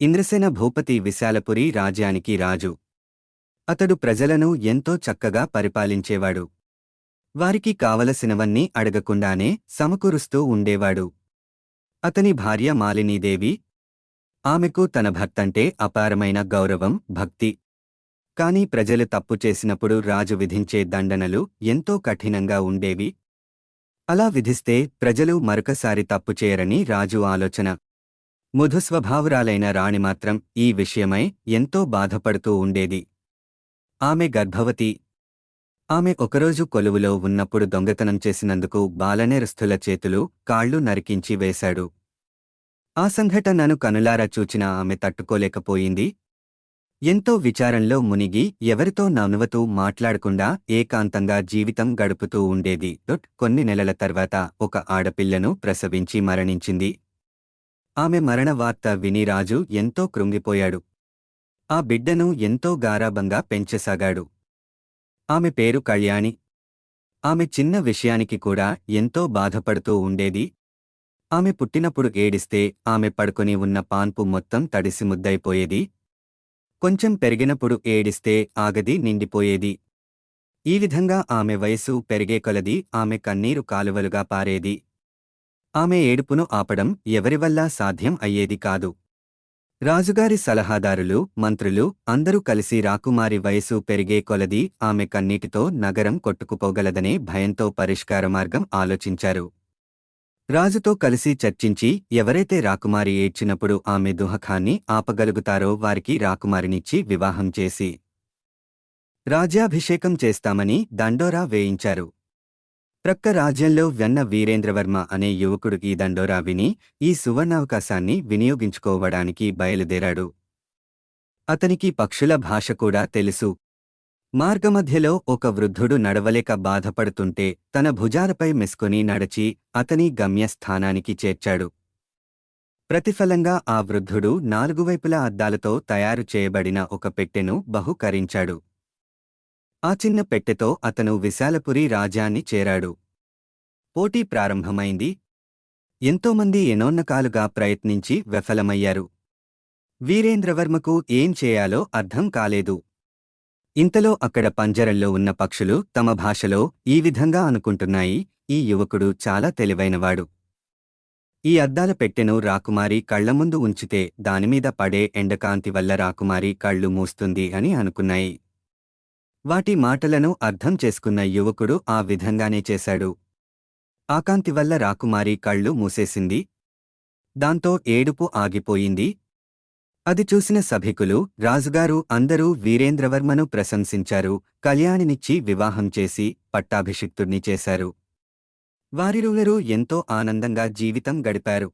ఇంద్రసేన భూపతి విశాలపురి రాజ్యానికి రాజు. అతడు ప్రజలను ఎంతో చక్కగా పరిపాలించేవాడు. వారికి కావలసినవన్నీ అడగకుండానే సమకూరుస్తూ ఉండేవాడు. అతని భార్య మాలినీదేవి ఆమెకు తన భర్తంటే అపారమైన గౌరవం భక్తి. కాని ప్రజలు తప్పు చేసినప్పుడు రాజు విధించే దండనలు ఎంతో కఠినంగా ఉండేవి. అలా విధిస్తే ప్రజలు మరొకసారి తప్పు చేయరని రాజు ఆలోచన. ముధుస్వభావురాలైన రాణి మాత్రం ఈ విషయమై ఎంతో బాధపడుతూ ఉండేది. ఆమె గర్భవతి. ఆమె ఒకరోజు కొలువులో ఉన్నప్పుడు దొంగతనం చేసినందుకు బాలనేరస్థుల చేతులు కాళ్ళు నరికించి వేశాడు. ఆ సంఘటనను కనులారా చూచిన ఆమె తట్టుకోలేకపోయింది. ఎంతో విచారంలో మునిగి ఎవరితో నవ్వుతూ మాట్లాడకుండా ఏకాంతంగా జీవితం గడుపుతూ ఉండేది. కొన్ని నెలల తర్వాత ఒక ఆడపిల్లను ప్రసవించి మరణించింది. ఆమె మరణ వార్త విని రాజు ఎంతో కృంగిపోయాడు. ఆ బిడ్డను ఎంతో గారాబంగా పెంచసాగాడు. ఆమె పేరు కళ్యాణి. ఆమె చిన్న విషయానికి కూడా ఎంతో బాధపడుతూ ఉండేది. ఆమె పుట్టినప్పుడు ఏడిస్తే ఆమె పడుకొని ఉన్న పాన్పు మొత్తం తడిసి ముద్దైపోయేది కొంచెం పెరిగినప్పుడు ఏడిస్తే ఆగది నిండిపోయేది. ఈ విధంగా ఆమె వయసు పెరిగే కొలది ఆమె కన్నీరు కాలువలుగా పారేది. ఆమె ఏడుపును ఆపడం ఎవరివల్లా సాధ్యం అయ్యేది కాదు. రాజుగారి సలహాదారులు మంత్రులు అందరూ కలిసి రాకుమారి వయసు పెరిగే కొలది ఆమె కన్నీటితో నగరం కొట్టుకుపోగలదనే భయంతో పరిష్కార మార్గం ఆలోచించారు. రాజుతో కలిసి చర్చించి ఎవరైతే రాకుమారి ఏడ్చినప్పుడు ఆమె దుహఖాన్ని ఆపగలుగుతారో వారికి రాకుమారినిచ్చి వివాహం చేసి రాజ్యాభిషేకం చేస్తామని దండోరా వేయించారు. ప్రక్క రాజ్యంలో వెన్న వీరేంద్రవర్మ అనే యువకుడికి దండోరా విని ఈ సువర్ణావకాశాన్ని వినియోగించుకోవడానికి బయలుదేరాడు. అతనికి పక్షుల భాష కూడా తెలుసు. మార్గమధ్యలో ఒక వృద్ధుడు నడవలేక బాధపడుతుంటే తన భుజాలపై మెసుకొని నడచి అతని గమ్యస్థానానికి చేర్చాడు. ప్రతిఫలంగా ఆ వృద్ధుడు నాలుగువైపుల అద్దాలతో తయారు చేయబడిన ఒక పెట్టెను బహుకరించాడు. ఆ చిన్న పెట్టెతో అతను విశాలపురి రాజ్యాన్ని చేరాడు. పోటీ ప్రారంభమైంది. ఎంతోమంది ఎనోన్నకాలుగా ప్రయత్నించి విఫలమయ్యారు. వీరేంద్రవర్మకు ఏం చేయాలో అర్థం కాలేదు. ఇంతలో అక్కడ పంజరంలో ఉన్న పక్షులు తమ భాషలో ఈ విధంగా అనుకుంటున్నాయి. ఈ యువకుడు చాలా తెలివైనవాడు. ఈ అద్దాల పెట్టెను రాకుమారి కళ్ళ ముందు ఉంచితే దానిమీద పడే ఎండకాంతి వల్ల రాకుమారి కళ్ళు మూస్తుంది అని అనుకున్నాయి. వాటి మాటలను అర్థం చేసుకున్న యువకుడు ఆ విధంగానే చేశాడు. ఆకాంతివల్ల వల్ల రాకుమారి కళ్ళు మూసేసింది. దాంతో ఏడుపు ఆగిపోయింది. అది చూసిన సభికులు రాజుగారు అందరూ వీరేంద్రవర్మను ప్రశంసించారు కళ్యాణినిచ్చి వివాహం చేసి పట్టాభిషిక్తుణ్ణి చేశారు. వారిరువురూ ఎంతో ఆనందంగా జీవితం గడిపారు.